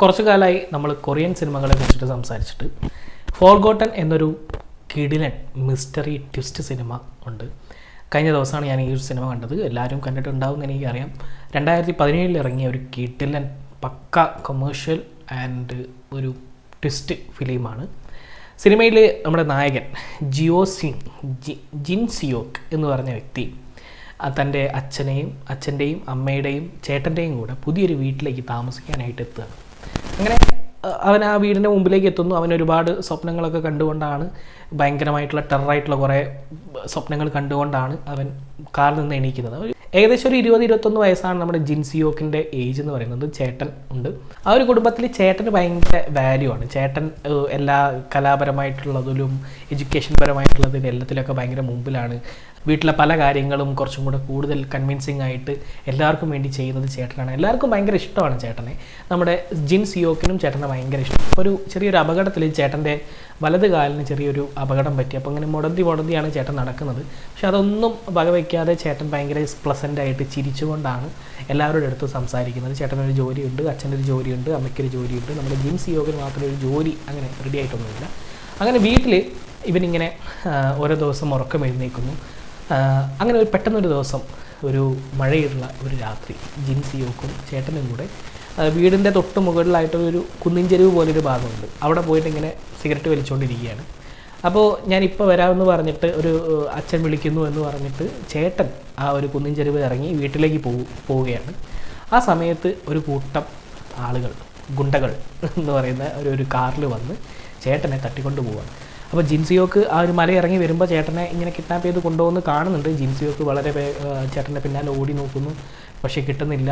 കുറച്ചു കാലമായി നമ്മൾ കൊറിയൻ സിനിമകളെ കുറിച്ചിട്ട് സംസാരിച്ചിട്ട് ഫോർഗോട്ടൺ എന്നൊരു കിടിലൻ മിസ്റ്ററി ട്വിസ്റ്റ് സിനിമ ഉണ്ട്. കഴിഞ്ഞ ദിവസമാണ് ഞാൻ ഈ ഒരു സിനിമ കണ്ടത്. എല്ലാവരും കണ്ടിട്ടുണ്ടാവും എന്ന് എനിക്കറിയാം. രണ്ടായിരത്തി പതിനേഴിൽ ഇറങ്ങിയ ഒരു കിടിലൻ പക്ക കൊമേഴ്ഷ്യൽ ആൻഡ് ഒരു ട്വിസ്റ്റ് ഫിലിമാണ്. സിനിമയിൽ നമ്മുടെ നായകൻ ജിയോ സിംഗ് ജി ജിൻ സിയോക്ക് എന്ന് പറഞ്ഞ വ്യക്തി തന്റെ അച്ഛനെയും അച്ഛന്റെയും അമ്മയുടെയും ചേട്ടന്റെയും കൂടെ പുതിയൊരു വീട്ടിലേക്ക് താമസിക്കാനായിട്ട് എത്തുകയാണ്. അങ്ങനെ അവൻ ആ വീടിന്റെ മുമ്പിലേക്ക് എത്തുന്നു. അവൻ ഒരുപാട് സ്വപ്നങ്ങളൊക്കെ കണ്ടുകൊണ്ടാണ് ഭയങ്കരമായിട്ടുള്ള ടെററായിട്ടുള്ള കുറേ സ്വപ്നങ്ങൾ കണ്ടുകൊണ്ടാണ് അവൻ കാറിൽ നിന്ന് എണീക്കുന്നത്. ഏകദേശം ഒരു ഇരുപത് ഇരുപത്തൊന്ന് വയസ്സാണ് നമ്മുടെ ജിൻസിയോക്കിന്റെ ഏജ് എന്ന് പറയുന്നത്. ചേട്ടൻ ഉണ്ട്. ആ ഒരു കുടുംബത്തിൽ ചേട്ടന് ഭയങ്കര വാല്യൂ ആണ്. ചേട്ടൻ എല്ലാ കലാപരമായിട്ടുള്ളതിലും എഡ്യൂക്കേഷൻ പരമായിട്ടുള്ളതിലും എല്ലാത്തിലൊക്കെ ഭയങ്കര മുമ്പിലാണ് വീട്ടിലെ പല കാര്യങ്ങളും കുറച്ചും കൂടെ കൂടുതൽ കൺവിൻസിങ് ആയിട്ട് എല്ലാവർക്കും വേണ്ടി ചെയ്യുന്നത് ചേട്ടനാണ്. എല്ലാവർക്കും ഭയങ്കര ഇഷ്ടമാണ് ചേട്ടനെ. നമ്മുടെ ജിൻ സിയോക്കിനും ചേട്ടനെ ഭയങ്കര ഇഷ്ടം. ഒരു ചെറിയൊരു അപകടത്തിൽ ചേട്ടന്റെ വലത് കാലിന് ചെറിയൊരു അപകടം പറ്റി. അപ്പോൾ അങ്ങനെ മുടന്തി മുടന്തിയാണ് ചേട്ടൻ നടക്കുന്നത്. പക്ഷെ അതൊന്നും വകവയ്ക്കാതെ ചേട്ടൻ ഭയങ്കര പ്ലസന്റ് ആയിട്ട് ചിരിച്ചുകൊണ്ടാണ് എല്ലാവരുടെ അടുത്ത് സംസാരിക്കുന്നത്. ചേട്ടനൊരു ജോലിയുണ്ട് അച്ഛനൊരു ജോലിയുണ്ട് അമ്മയ്ക്കൊരു ജോലിയുണ്ട്. നമ്മുടെ ജിൻ സിയോക്കിന് മാത്രമേ ഒരു ജോലി അങ്ങനെ റെഡി ആയിട്ടൊന്നുമില്ല. അങ്ങനെ വീട്ടിൽ ഇവനിങ്ങനെ ഓരോ ദിവസം ഉറക്കം എഴുന്നേക്കുന്നു. അങ്ങനെ ഒരു പെട്ടെന്നൊരു ദിവസം ഒരു മഴയുള്ള ഒരു രാത്രി ജിൻസിയോക്കും ചേട്ടനും കൂടെ വീടിന്റെ തൊട്ട് മുകളിലായിട്ട് ഒരു കുന്നിൻ പോലൊരു ഭാഗമുണ്ട്. അവിടെ പോയിട്ട് ഇങ്ങനെ സിഗരറ്റ് വലിച്ചുകൊണ്ടിരിക്കുകയാണ് അപ്പോൾ ഞാൻ ഇപ്പോൾ വരാമെന്ന് പറഞ്ഞിട്ട് ഒരു അച്ഛൻ വിളിക്കുന്നു എന്ന് പറഞ്ഞിട്ട് ചേട്ടൻ ആ ഒരു കുന്നിൻ ഇറങ്ങി വീട്ടിലേക്ക് പോകും പോവുകയാണ്. ആ സമയത്ത് ഒരു കൂട്ടം ആളുകൾ ഗുണ്ടകൾ എന്ന് പറയുന്ന ഒരു ഒരു കാറിൽ വന്ന് ചേട്ടനെ തട്ടിക്കൊണ്ട് പോവാണ്. അപ്പോൾ ജിൻസിയോക്ക് ആ ഒരു മല ഇറങ്ങി വരുമ്പോൾ ചേട്ടനെ ഇങ്ങനെ കിഡ്നാപ്പ് ചെയ്ത് കൊണ്ടുപോകുന്നു കാണുന്നുണ്ട്. ജിൻസിയോക്ക് വളരെ ചേട്ടന്റെ പിന്നാലെ ഓടി നോക്കുന്നു. പക്ഷേ കിട്ടുന്നില്ല.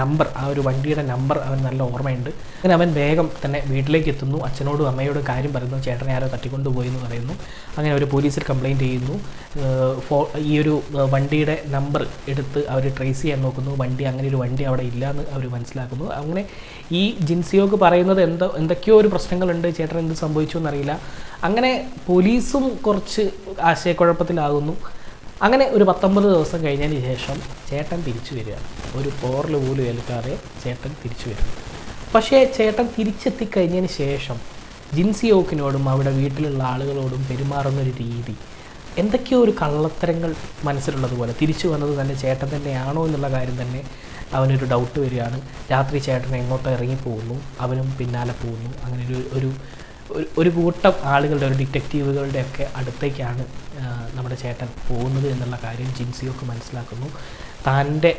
നമ്പർ ആ ഒരു വണ്ടിയുടെ നമ്പർ അവൻ നല്ല ഓർമ്മയുണ്ട്. അങ്ങനെ അവൻ വേഗം തന്നെ വീട്ടിലേക്ക് എത്തുന്നു. അച്ഛനോടും അമ്മയോടും കാര്യം പറയുന്നു. ചേട്ടനെ ആരോ തട്ടിക്കൊണ്ടുപോയി എന്ന് പറയുന്നു. അങ്ങനെ അവർ പോലീസിൽ കംപ്ലയിന്റ് ചെയ്യുന്നു. ഫോ ഈ ഒരു വണ്ടിയുടെ നമ്പർ എടുത്ത് അവർ ട്രേസ് ചെയ്യാൻ നോക്കുന്നു. വണ്ടി അങ്ങനെ ഒരു വണ്ടി അവിടെ ഇല്ല എന്ന് അവർ മനസ്സിലാക്കുന്നു. അങ്ങനെ ഈ ജിൻസിയോക്ക് പറയുന്നത് എന്തോ എന്തൊക്കെയോ ഒരു പ്രശ്നങ്ങളുണ്ട്. ചേട്ടൻ എന്ത് സംഭവിച്ചു എന്നറിയില്ല. അങ്ങനെ പോലീസും കുറച്ച് ആശയക്കുഴപ്പത്തിലാകുന്നു. അങ്ങനെ ഒരു പത്തൊമ്പത് ദിവസം കഴിഞ്ഞതിന് ശേഷം ചേട്ടൻ തിരിച്ചു വരികയാണ് ഒരു പോറിൽ പോലും ഏൽക്കാതെ ചേട്ടൻ തിരിച്ചു വരും പക്ഷേ ചേട്ടൻ തിരിച്ചെത്തിക്കഴിഞ്ഞതിന് ശേഷം ജിൻസിയോക്കിനോടും അവിടെ വീട്ടിലുള്ള ആളുകളോടും പെരുമാറുന്ന ഒരു രീതി എന്തൊക്കെയോ ഒരു കള്ളത്തരങ്ങൾ മനസ്സിലുള്ളതുപോലെ തിരിച്ചു വന്നത് തന്നെ ചേട്ടൻ തന്നെയാണോ എന്നുള്ള കാര്യം തന്നെ അവനൊരു ഡൗട്ട് വരികയാണ്. രാത്രി ചേട്ടൻ എങ്ങോട്ടോ ഇറങ്ങിപ്പോകുന്നു അവനും പിന്നാലെ പോകുന്നു. അങ്ങനെ ഒരു ഒരു ഒരു- കൂട്ടം ആളുകളുടെ ഒരു ഡിറ്റക്റ്റീവുകളുടെയൊക്കെ അടുത്തേക്കാണ് നമ്മുടെ ചേട്ടൻ പോകുന്നത് എന്നുള്ള കാര്യം ജിൻസിയോക്ക് മനസ്സിലാക്കുന്നു. തന്റെ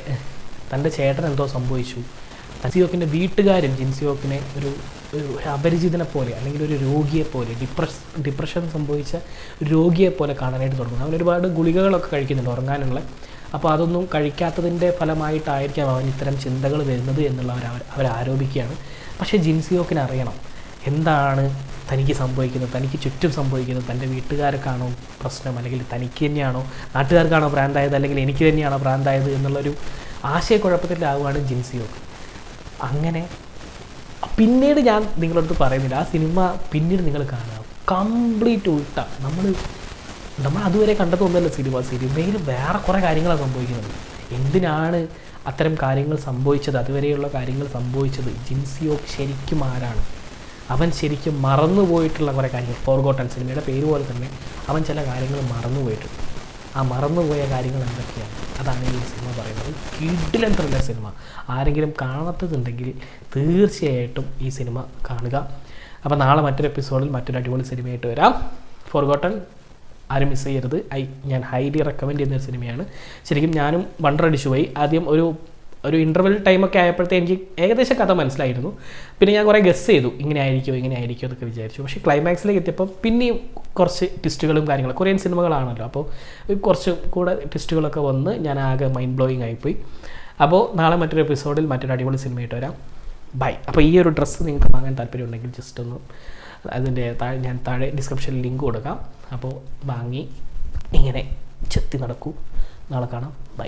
തന്റെ ചേട്ടൻ എന്തോ സംഭവിച്ചു. ജിൻസിയോക്കിന്റെ വീട്ടുകാരും ജിൻസിയോക്കിനെ ഒരു ഒരു അപരിചിതനെ പോലെ അല്ലെങ്കിൽ ഒരു രോഗിയെ പോലെ ഡിപ്രസ് ഡിപ്രഷൻ സംഭവിച്ച രോഗിയെ പോലെ കാണാനായിട്ട് തുടങ്ങുന്നു. അവൻ ഒരുപാട് ഗുളികകളൊക്കെ കഴിക്കുന്നുണ്ട് ഉറങ്ങാനുള്ള. അപ്പോൾ അതൊന്നും കഴിക്കാത്തതിന്റെ ഫലമായിട്ടായിരിക്കാം അവൻ ഇത്തരം ചിന്തകൾ വരുന്നത് എന്നുള്ളവർ അവർ ആരോപിക്കുകയാണ് പക്ഷേ ജിൻസിയോക്കിന് അറിയണം എന്താണ് തനിക്ക് സംഭവിക്കുന്നത് തനിക്ക് ചുറ്റും സംഭവിക്കുന്നത് തന്റെ വീട്ടുകാർക്കാണോ പ്രശ്നം അല്ലെങ്കിൽ തനിക്ക് തന്നെയാണോ നാട്ടുകാർക്കാണോ ഭ്രാന്തായത് അല്ലെങ്കിൽ എനിക്ക് തന്നെയാണോ ഭ്രാന്തായത് എന്നുള്ളൊരു ആശയക്കുഴപ്പത്തിലാവുകയാണ് ജിൻസിയോക്ക് അങ്ങനെ പിന്നീട് ഞാൻ നിങ്ങളടുത്ത് പറയുന്നില്ല ആ സിനിമ പിന്നീട് നിങ്ങൾ കാണുക. കംപ്ലീറ്റ് ഉൾട്ട. നമ്മൾ നമ്മൾ അതുവരെ കണ്ടതൊന്നുമല്ല സിനിമ. സിനിമയിൽ വേറെ കുറേ കാര്യങ്ങളാണ് സംഭവിക്കുന്നത്. എന്തിനാണ് അത്തരം കാര്യങ്ങൾ സംഭവിച്ചത്? അതുവരെയുള്ള കാര്യങ്ങൾ സംഭവിച്ചത്? ജിൻസിയോക്ക് ശരിക്കും ആരാണ്? അവൻ ശരിക്കും മറന്നുപോയിട്ടുള്ള കുറേ കാര്യങ്ങൾ. ഫോർഗോട്ടൺ സിനിമയുടെ പേര് പോലെ തന്നെ അവൻ ചില കാര്യങ്ങൾ മറന്നുപോയിട്ടുണ്ട്. ആ മറന്നുപോയ കാര്യങ്ങൾ എന്തൊക്കെയാണ്? അതാണ് ഈ സിനിമ പറയുന്നത്. കിഡിലൻ ത്രില്ലർ സിനിമ ആരെങ്കിലും കാണാത്തതുണ്ടെങ്കിൽ തീർച്ചയായിട്ടും ഈ സിനിമ കാണുക. അപ്പോൾ നാളെ മറ്റൊരു എപ്പിസോഡിൽ മറ്റൊരു അടിപൊളി സിനിമയായിട്ട് വരാം. ഫോർഗോട്ടൺ ആരും മിസ് ചെയ്യരുത്. ഐ ഞാൻ ഹൈലി റെക്കമെൻഡ് ചെയ്യുന്ന ഒരു സിനിമയാണ് ശരിക്കും ഞാനും വണ്ടർ അടിച്ചു പോയി ആദ്യം ഒരു ഒരു ഇന്റർവെൽ ടൈമൊക്കെ ആയപ്പോഴത്തെ എനിക്ക് ഏകദേശം കഥ മനസ്സിലായിരുന്നു. പിന്നെ ഞാൻ കുറേ ഗസ് ചെയ്തു. ഇങ്ങനെ ആയിരിക്കും ഇങ്ങനെ ആയിരിക്കും എന്നൊക്കെ വിചാരിച്ചു. പക്ഷേ ക്ലൈമാക്സിലേക്ക് എത്തിയപ്പോൾ പിന്നെയും കുറച്ച് ട്വിസ്റ്റുകളും കാര്യങ്ങളും. കുറേ സിനിമകളാണല്ലോ. അപ്പോൾ കുറച്ച് കൂടെ ട്വിസ്റ്റുകളൊക്കെ വന്ന് ഞാൻ ആകെ മൈൻഡ് ബ്ലോയിങ് ആയിപ്പോയി. അപ്പോൾ നാളെ മറ്റൊരു എപ്പിസോഡിൽ മറ്റൊരു അടിപൊളി സിനിമയായിട്ട് വരാം. ബൈ അപ്പോൾ ഈ ഒരു ഡ്രസ്സ് നിങ്ങൾക്ക് വാങ്ങാൻ താല്പര്യമുണ്ടെങ്കിൽ ജസ്റ്റ് ഒന്ന് അതിന്റെ താഴെ ഞാൻ താഴെ ഡിസ്ക്രിപ്ഷനിൽ ലിങ്ക് കൊടുക്കാം. അപ്പോൾ വാങ്ങി ഇങ്ങനെ ചെത്തി നടക്കൂ. നാളെ കാണാം. ബൈ